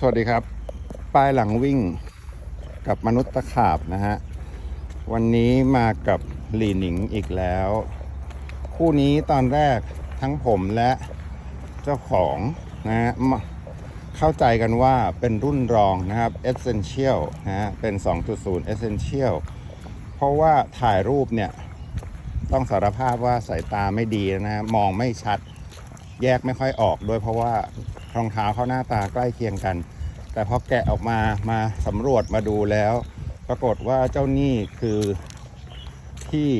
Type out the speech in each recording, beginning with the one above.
สวัสดีครับ ป้ายหลังวิ่งกับมนุษย์ตะขาบนะฮะ วันนี้มากับหลีหนิงอีกแล้ว คู่นี้ตอนแรกทั้งผมและเจ้าของนะฮะเข้าใจกันว่าเป็นรุ่นรองนะครับ Essential นะฮะเป็น 2.0 Essential เพราะว่าถ่ายรูปเนี่ย ต้องสารภาพว่าสายตาไม่ดีนะฮะมองไม่ชัดแยกไม่ค่อยออกด้วยเพราะว่า รองเท้าเขาหน้าตาใกล้เคียงกัน แต่พอแกะออกมามาสำรวจมาดูแล้ว ปรากฏว่าเจ้านี่คือที่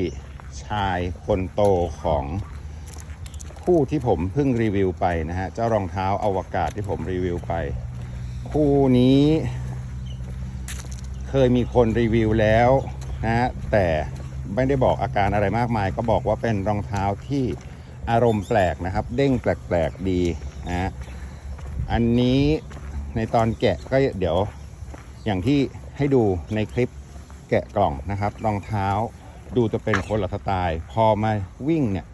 ชายคนโตของคู่ที่ผมเพิ่งรีวิวไปนะฮะเจ้ารองเท้าอวกาศที่ผมรีวิวไป คู่นี้ เคยมีคนรีวิวแล้วนะฮะแต่ไม่ได้บอกอาการอะไรมากมาย ก็บอกว่าเป็นรองเท้าที่อารมณ์แปลกนะครับ เด้งแปลกๆดีนะฮะ อันนี้ในตอนแกะก็เดี๋ยวอย่างที่ให้ดูในคลิปแกะกล่องนะครับรองเท้าดูจะเป็นคนละสไตล์ พอมาวิ่งเนี่ย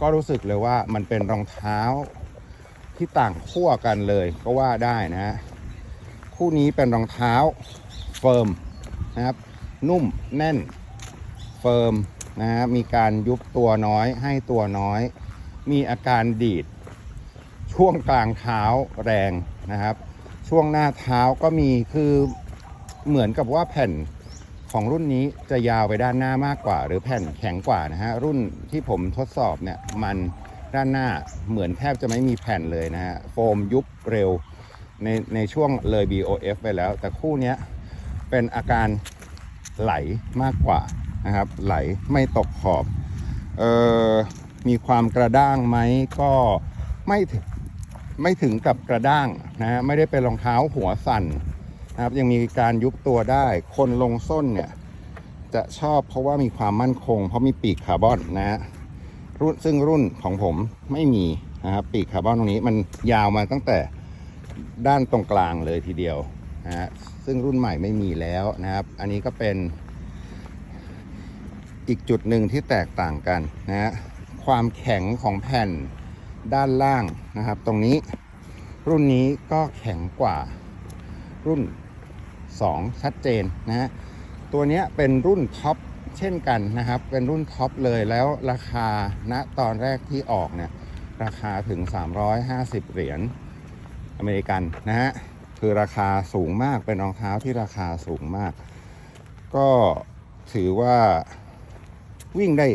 ก็รู้สึกเลยว่ามันเป็นรองเท้าที่ต่างขั้วกันเลยก็ว่าได้นะฮะคู่นี้เป็นรองเท้าเฟิร์มนะครับ นุ่มแน่นเฟิร์มนะฮะมีการยุบตัวน้อยให้ตัวน้อย มีอาการดีด ช่วงกลางเท้าแรงนะครับ ช่วงหน้าเท้าก็มีคือเหมือนกับว่าแผ่นของรุ่นนี้จะยาวไปด้านหน้ามากกว่า หรือแผ่นแข็งกว่านะฮะรุ่นที่ผมทดสอบเนี่ยมันด้านหน้าเหมือนแทบจะไม่มีแผ่นเลยนะฮะโฟมยุบเร็วในในช่วงเลย BOF ไปแล้ว แต่คู่นี้เป็นอาการไหลมากกว่านะครับ ไหลไม่ตกขอบเออมีความกระด้างไหมก็ไม่ถึง ไม่ถึงกับกระด้างนะฮะไม่ได้เป็นรองเท้าหัวสั่นนะครับ ยังมีการยุบตัวได้ คนลงส้นเนี่ยจะชอบเพราะว่ามีความมั่นคง เพราะมีปีกคาร์บอนนะฮะรุ่นซึ่งรุ่นของผมไม่มีนะครับปีกคาร์บอนตรงนี้มันยาวมาตั้งแต่ด้านตรงกลางเลยทีเดียวนะฮะซึ่งรุ่นใหม่ไม่มีแล้วนะครับ อันนี้ก็เป็น อีกจุดหนึ่งที่แตกต่างกันนะฮะความแข็งของแผ่น ด้านล่างนะครับ ตรงนี้รุ่นนี้ก็แข็งกว่ารุ่น 2 ชัดเจนนะฮะตัวนี้เป็นรุ่นท็อปเช่นกันนะครับ เป็นรุ่นท็อปเลยแล้วราคาณตอนแรกที่ออกเนี่ยราคาถึง 350 เหรียญอเมริกันนะฮะคือราคาสูงมากเป็นรองเท้าที่ราคาสูงมาก ก็ถือว่าวิ่งได้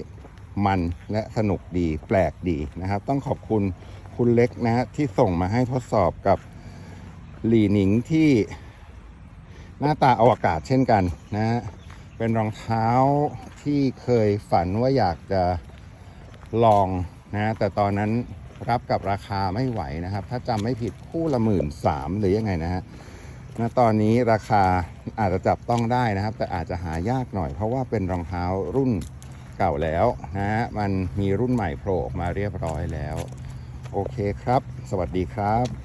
มันและสนุกดีแปลกดีนะครับ ต้องขอบคุณคุณเล็กนะฮะที่ส่งมาให้ทดสอบกับหลีหนิงที่หน้าตาอวกาศเช่นกันนะฮะเป็นรองเท้าที่เคยฝันว่าอยากจะลองนะแต่ตอนนั้นรับกับราคาไม่ไหวนะครับ ถ้าจำไม่ผิดคู่ละหมื่นสามหรือยังไงนะฮะณตอนนี้ราคาอาจจะจับต้องได้นะครับ แต่อาจจะหายากหน่อยเพราะว่าเป็นรองเท้ารุ่น เก่าแล้วนะฮะมันมีรุ่นใหม่โผล่ออกมาเรียบร้อยแล้ว โอเคครับ สวัสดีครับ